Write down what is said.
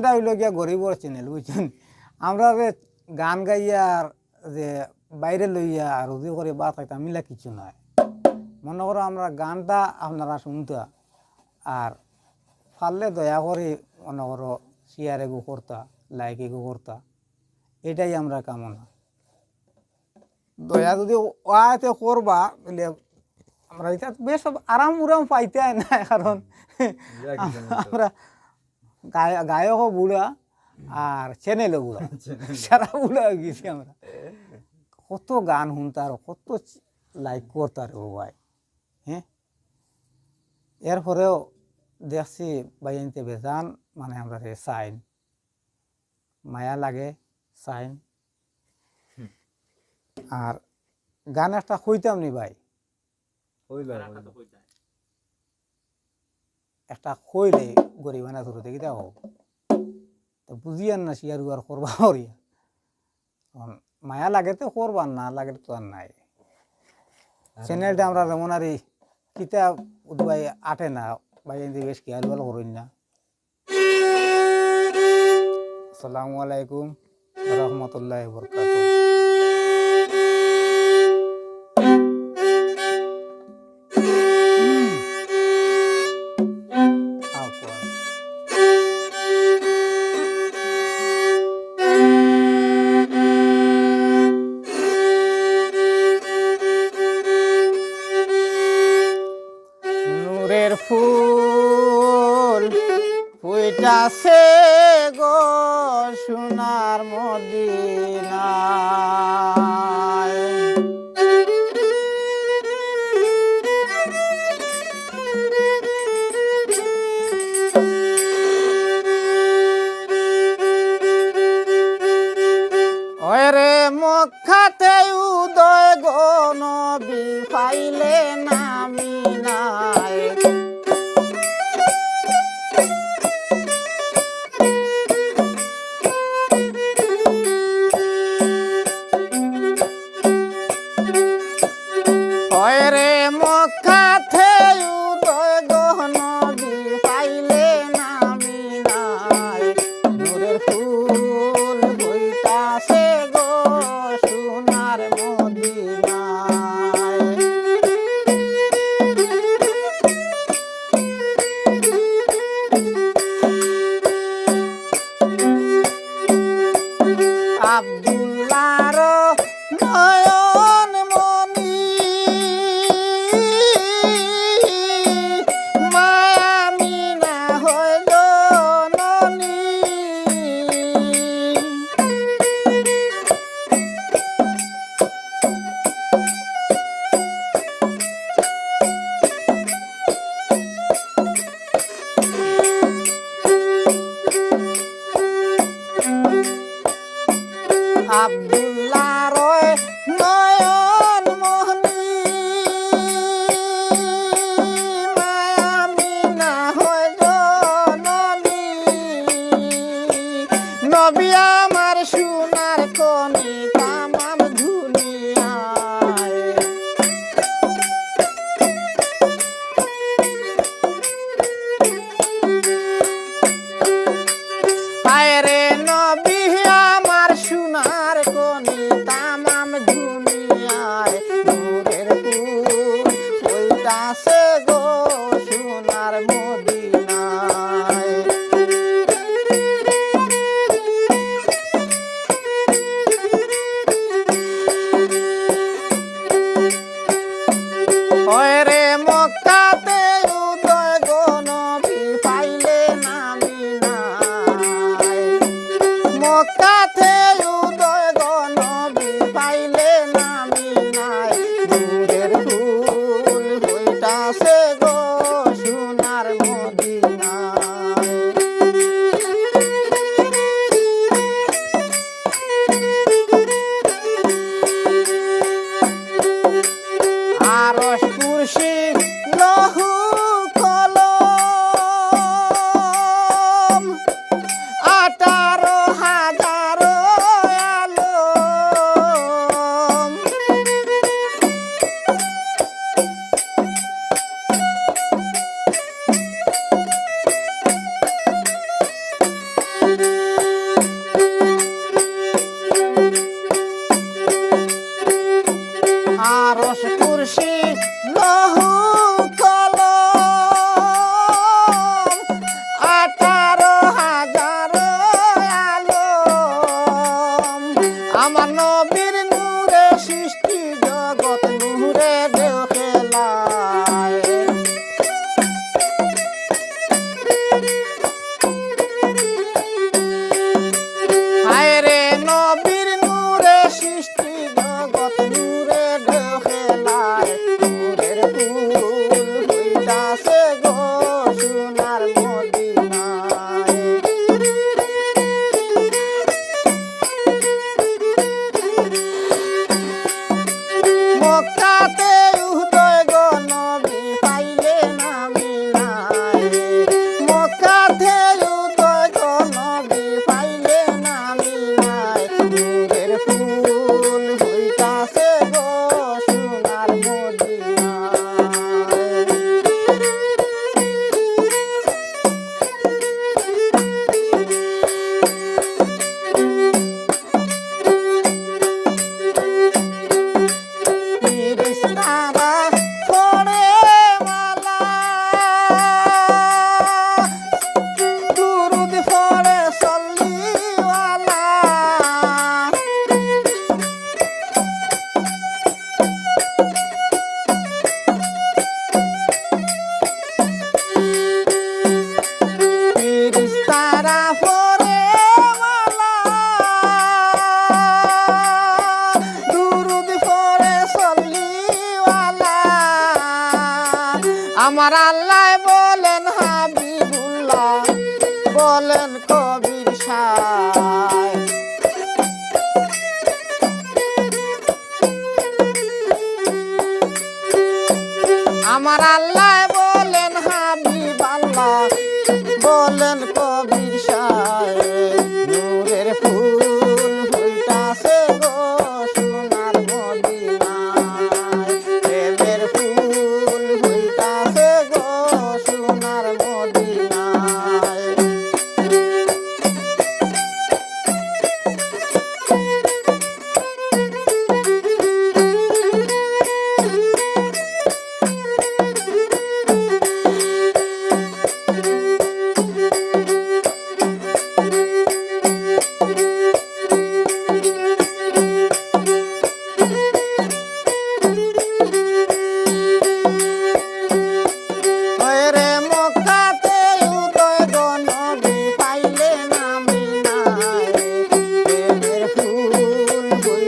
এটা হইল গিয়া গরিবর চ্যানেল বুঝছেন? আমরা যে গান গাইয়া আর যে বাইরে লইয়া রুজি করে বা থাকতাম মিলা কিছু নয়। মনে করো আমরা গানটা আপনারা শুনতা আর পারলে দয়া করে মনে করো শেয়ারে গো করতা লাইকে গো করতা এটাই আমরা কামনা। দয়া যদি ওয়াতে করবা বলে আমরা এটা বেশ আরাম উরাম পাইতে না কারণ আমরা গায়কও বুড়া আর চ্যানেলও বুড়া। সারা বুড়া হয়ে গেছি আমরা। কত গান শুনতার কত লাইক করতার ও ভাই। হ্যাঁ? এরপরেও দেখছি বাইনতে বেজান মানে আমরা সাইন। মায়া লাগে সাইন। আর গান একটা কইতাম নি ভাই। একটা কইলে গরিবানা ধরে দেখি দেখো তো বুঝিয়ান না শিয়ার আর করবা তখন মায়া লাগে তো করবার না লাগে তো আর নাই। চ্যানেলটা আমরা যেমন আর কিতা উদ্বাই আটে না ভাই বেশ খেয়াল ভালো করেন না। আসসালামু আলাইকুম রহমতুল্লাহ বরকাত মক্কাতে উদয় গণ পাইলে নামি নাই। রে ওইটাছে গো সোনার মদিনায়। রে মক্কাতে i say আমার আল্লাহ বলেন হাবিবুল্লাহ বলেন কবির আমার আল্লাহ good.